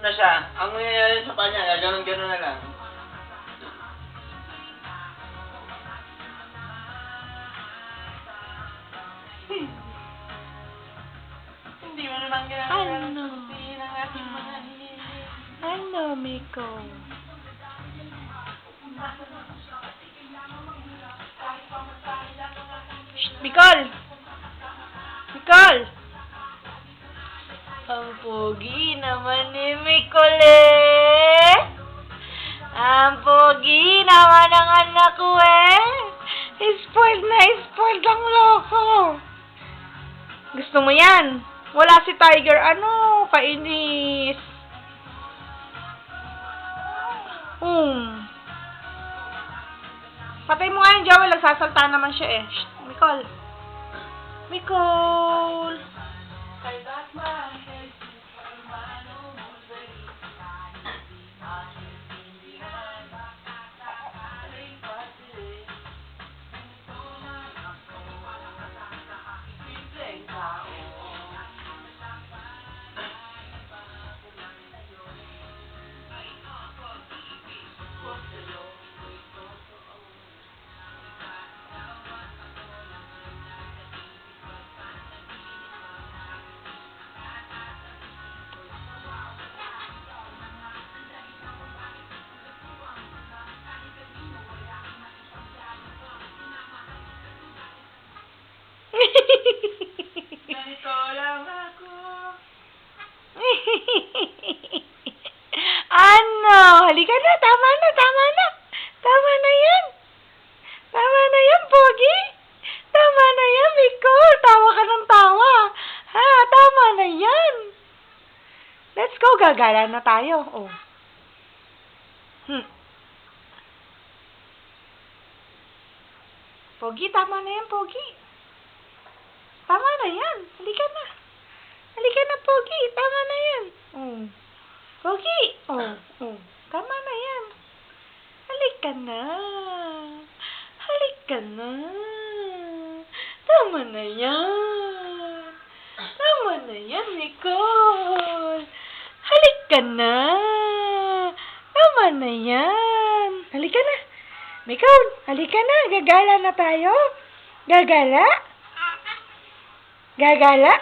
na siya. Ang nangyayari sa kanya, gano'n-gano'n na lang. Hindi mo naman ginagawa Ano? ng ng ating mga. Ano, Miko? Shh, Nicole! Ang pogi naman ni Nicole eh! Ang pogi naman ang anak ko eh! Spoiled na spoiled ang loko! Gusto mo yan? Wala si Tiger, ano? Kainis! Hmm. Patay mo nga yung Joel, nagsasalta naman siya eh. Shh, Nicole. Nicole. Ganito lang ako. ano? Halika na, tama na, tama na. Tama na yan. Tama na yan, Pogi. Tama na yan, Nicole. Tawa ka ng tawa. Ha, tama na yan. Let's go, gagala na tayo. Oh. Hmm. Pogi, tama na yan, Pogi. Tama na yan. Halika na. Halika na, Pogi. Tama na yan. Oh. Pogi. Oh. Oh. Tama na yan. Halika na. Halika na. Tama na yan. Tama na yan, Nicole. Halika na. Tama na yan. Halika na. Nicole, halika na. Gagala na tayo. Gagala? Gel gel lan.